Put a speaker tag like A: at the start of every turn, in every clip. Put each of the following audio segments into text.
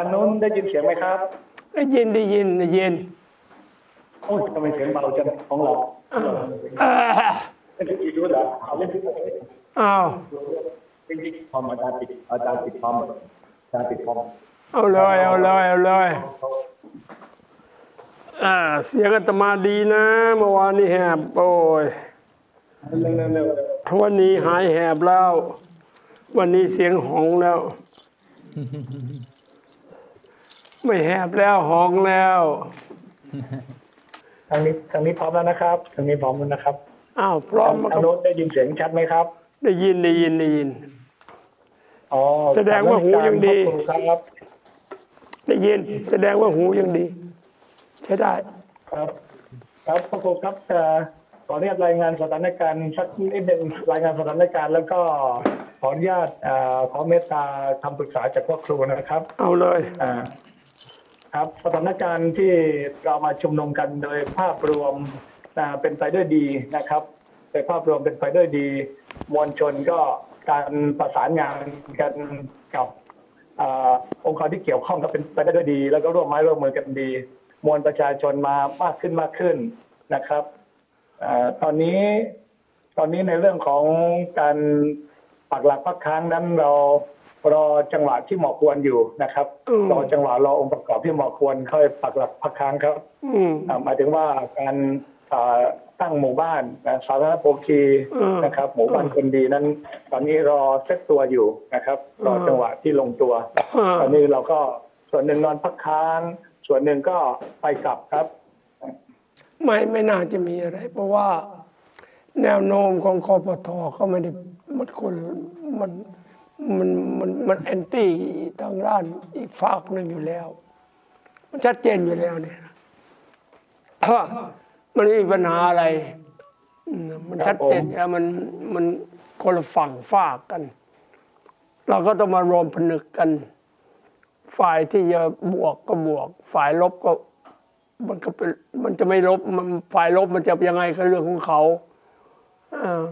A: างโน้นได้ยินเสียงไหมครับ
B: ได้ยินได้ยินได้ยิน
A: โอ้ยทำไมเสียงเบาจังของเรา
B: เอ่อ
A: เล่นที่รู้เหรอเอาเล่นที่
B: อ้าว
A: จริงๆพอมอาจารย์ติดอาจารย์ติดพร้อมอาจารย์ติดพร้อม
B: เอาเลยเอาเลยเอาเลยอ่าเสียงอาตมาดีนะเมื่อวานนี้แหบโอ้ย
A: เร็วๆเร็ว
B: วันนี้หายแหบแล้ว วันนี้เสียงหองแล้ว ไม่แหบแล้วหองแล้ว
A: ๆทางนี้ทางนี้พร้อมแล้วนะครับทางนี้พร้อมแล้วนะครับ
B: อ้าวพร้อม
A: ทางโน้นได้ยินเสียงชัดไหมครับ
B: ได้ยินได้ยินได้ยิน
A: อ๋อ
B: แสดงว่าหูยังดี
A: ขอบคุณครับ
B: ได้ยินแสดงว่าหูยังดี ใช้ได้
A: ครับ ครับขอบคุณครับเอ่อขออนุญาตรายงานสถานการณ์สักนิดหนึ่งรายงานสถานการณ์ แล้วก็ขออนุญาตเอ่อขอเมตตาคำปรึกษาจากพ่อครูนะครับ
B: เอาเลย
A: อ่า ครับสถานการณ์ที่เรามาชุมนุมกันโดยภาพรวมเป็นไปด้วยดีนะครับโดยภาพรวมเป็นไปด้วยดี มวลชนก็การประสานงานกันกับอองค์กรที่เกี่ยวข้องก็เป็นไปได้ด้วยดี แล้วก็ร่วมไม้ร่วมมือกันดี มวลประชาชนมามากขึ้นมากขึ้นนะครับอตอนนี้ตอนนี้ในเรื่องของการปักหลักพักค้างนั้นเรา รอจังหวะที่เหมาะควรอยู่นะครับ
B: อืม
A: รอจังหวะรอองค์ประกอบที่เหมาะควรค่อยปักหลักพักค้างครับ
B: อืม
A: อ่าหมายถึงว่าการอ่าตั้งหมู่บ้านนะสาธารณโภคี
B: อืม
A: นะครับ หมู่บ้านคนดีนั้น ตอนนี้รอเซตตัวอยู่นะครับ รอ
B: อืม
A: จังหวะที่ลงตัว
B: อ่า
A: ตอนนี้เราก็ส่วนหนึ่งนอนพักค้าง ส่วนหนึ่งก็ไปกลับครับ
B: ไม่ไม่น่าจะมีอะไร เพราะว่า แนวโน้มของคอปทเขาไม่ได้มันคนมัน มันมันมันแอนตี้ทางด้านอีกฝากหนึ่งอยู่แล้ว มันชัดเจนอยู่แล้วเนี่ยถ้ามันไม่มีปัญหาอะไรอืมมันชัดเจนแล้วมันมันคนละฝั่งฝากกัน เราก็ต้องมารวมผนึกกัน ฝ่ายที่จะบวกก็บวก ฝ่ายลบก็ มันก็เป็นมันจะไม่ลบมันฝ่ายลบมันจะยังไงก็เรื่องของเขาเออ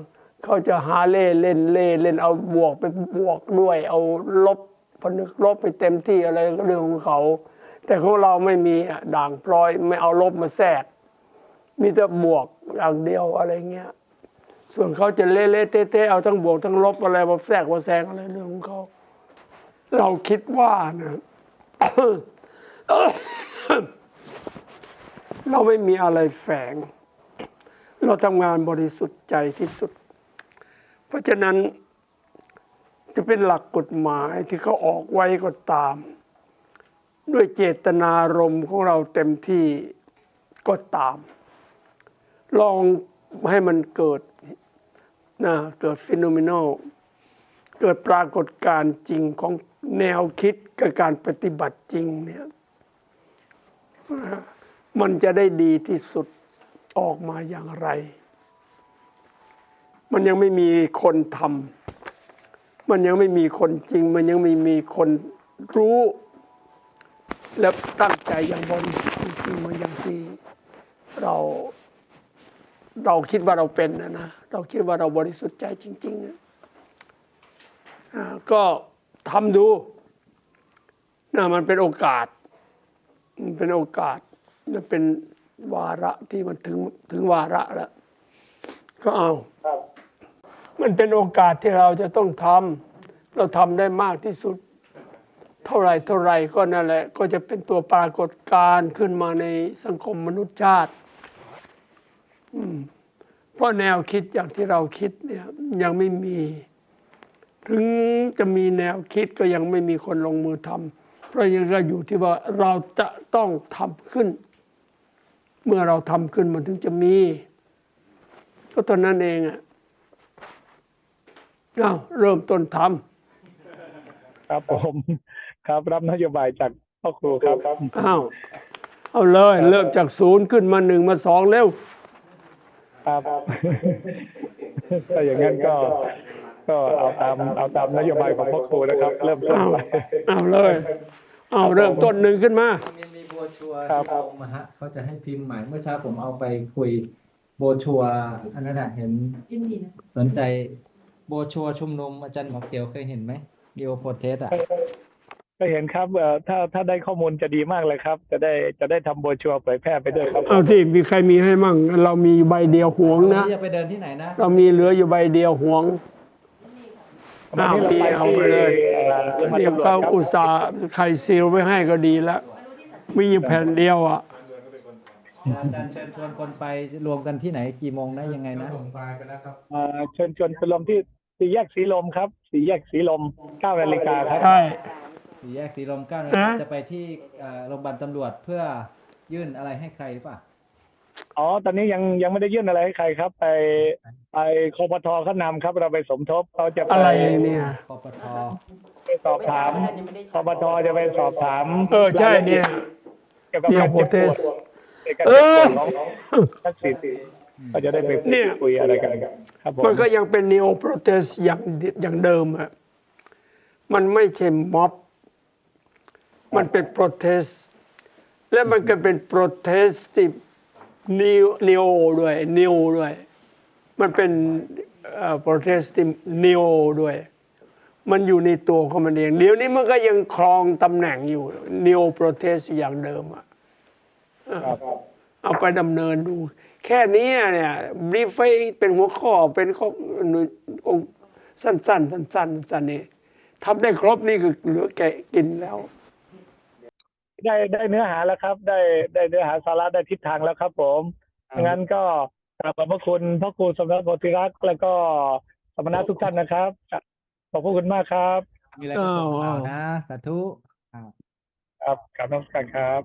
B: เขาจะหาเล่เล่นเล่เล่นเอาบวกไปบวกด้วย เอาลบพนึกลบไปเต็มที่อะไรก็เรื่องของเขา แต่ของเราไม่มีด่างพลอยไม่เอาลบมาแทรก มีแต่บวกอย่างเดียวอะไรเงี้ย ส่วนเขาจะเละเละเทะเทะเอาทั้งบวกทั้งลบอะไรมาแทรกมาแซงอะไรเรื่องของเขา เราคิดว่านะเราไม่มีอะไรแฝง เราทำงานบริสุทธิ์ใจที่สุด เพราะฉะนั้นจะเป็นหลักกฎหมายที่เขาออกไว้ก็ตาม ด้วยเจตนารมณ์ของเราเต็มที่ก็ตาม ลองให้มันเกิดนะเกิดฟิโนเมน a ลเกิดปรากฏการณ์จริงของแนวคิดกับการปฏิบัติจริงเนี่ยมันจะได้ดีที่สุดออกมาอย่างไร มันยังไม่มีคนทำมันยังไม่มีคนจริง มันยังไม่มีคนรู้ และตั้งใจอย่างบริสุทธิ์จริงมันอย่างที่เรา เราคิดว่าเราเป็นนะนะเราคิดว่าเราบริสุทธิ์ใจจริงๆนะอ่าก็ทำดูนะมันเป็นโอกาส มันเป็นโอกาส มันเป็นวาระที่มันถึงถึงวาระแล้ว ก็เอา
A: ครับ
B: มันเป็นโอกาสที่เราจะต้องทำเราทำได้มากที่สุด เท่าไรเท่าไรก็นั่นแหละ ก็จะเป็นตัวปรากฏการณ์ขึ้นมาในสังคมมนุษยชาติเพราะแนวคิดอย่างที่เราคิดเนี่ยยังไม่มี ถึงจะมีแนวคิดก็ยังไม่มีคนลงมือทำเพราะยังก็อยู่ที่ว่าเราจะต้องทำขึ้น เมื่อเราทำขึ้นมันถึงจะมี ก็ตอนนั้นเองอะ อาเริ่มต้นท
A: ครับผมครับรับนโยบายจากพ่อครูครับครับำ
B: อ้าวเอาเลยเริ่มจากศูนย์ขึ้นมาหนึ่งมาสองเร็ว
A: ครับถ้าอย่างนั้นก็ ก็เอาตามเอาตามนโยบายของพ่อครูนะครับ เริ่มต้น
B: เอา
A: ไป
B: เอาเลยเอาเริ่มต้นหนึ่งขึ้นมา
C: มีมีโบรชัวร์
A: ครับ
C: ที่ลงมาฮะเขาจะให้พิมพ์ใหม่เมื่อเช้าผมเอาไปคุยโบรชัวร์อันนั้นนะเห็นสนใจ โบรชัวร์ชุมนุมอาจารย์หมอกเกียวเคยเห็นไหมดีโอโพเทสอะ
A: ก็เห็นครับเอ่อถ้าถ้าได้ข้อมูลจะดีมากเลยครับ จะได้จะได้ทำโบรชัวร์เผยแพร่ไปด้วยครับ
B: เอาที่มีใครมีให้มั่ง เรามีอยู่ใบเดียวหวง
C: วัน
B: นะ
C: นี้จะไปเดินที่ไหนนะ
B: เรามีเหลืออยู่ใบเดียวหวง
A: วันนี้เราไป
B: เอา
A: ที่
B: ไปเลย
A: เอ่อโรงพยาบาล
B: เดี๋ยว
A: ตำรวจ
B: เขา
A: ครับ
B: อุตส่าห์ใครซีลไว้ให้ก็ดีแล้วมีอยู่แผ่นเดียวอะ
C: อาจารย์เชิญชวนคนไปรวมกันที่ไหนกี่โมงนะยังไงนะ
D: ส่งไฟล์ไปแล้วครับ
A: เอ่อเชิญชวนไปรวมที่ สี่แยกสีลมครับ สี่แยกสีลมเก้านาฬิกาครับ
B: ใช่
C: สี่แยกสีลมเก้านา
B: ฮะ
C: จะไปที่เอ่อโรงพยาบาลตำรวจเพื่อยื่นอะไรให้ใครหรือเปล่า
A: อ๋อ ตอนนี้ยังยังไม่ได้ยื่นอะไรให้ใครครับ ไปไปคอปทเขานำครับ เราไปสมทบเขาจะไป
B: อะไรเนี่ย
C: ปปท
A: ไปสอบถามคอปทจะไปสอบถาม
B: เออใช่เนี่ย
A: เกี่ยวกับ
B: เนี่ย
A: การ
B: โปร
A: เจ็บ
B: เท
A: ป
B: ส
A: วดในการ
B: เอ
A: เจ็บ
B: อ
A: ปวดของทักษิณ ก็จะได้ไปพูด
B: เนี่ย
A: คุยอะไรกันครับผม
B: มันก็ยังเป็น neo protest อย่างอย่างเดิมอะมันไม่ใช่ม็อบ มันเป็น protest และมันก็เป็น protest ที่ neo neo ด้วย new ด้วย มันเป็นเอ่อ protest ที่ neo ด้วย มันอยู่ในตัวของมันเองเดี๋ยวนี้มันก็ยังครองตำแหน่งอยู่ neo protest อยู่อย่างเดิมอะ
A: ครับ
B: เอาไปดำเนินดู แค่นี้เนี่ยบรีฟไว้เป็นหัวข้อเป็นข้อองค์สั้นๆ สั้นๆสั้นๆนี่ทำได้ครบนี่คือเหลือแกะกินแล้ว
A: ได้ได้เนื้อหาแล้วครับ ได้ได้เนื้อหาสาระได้ทิศทางแล้วครับ ผมงั้นก็กราบขอบพระคุณพระครูสมณักโพธิรักษ์แล้วก็สมณะทุกท่านนะครับขอบพระคุณมากครับ
C: มีอะไรก็ส่งข่าวนะสาธุ
A: ครับกราบน้อมสักการครับ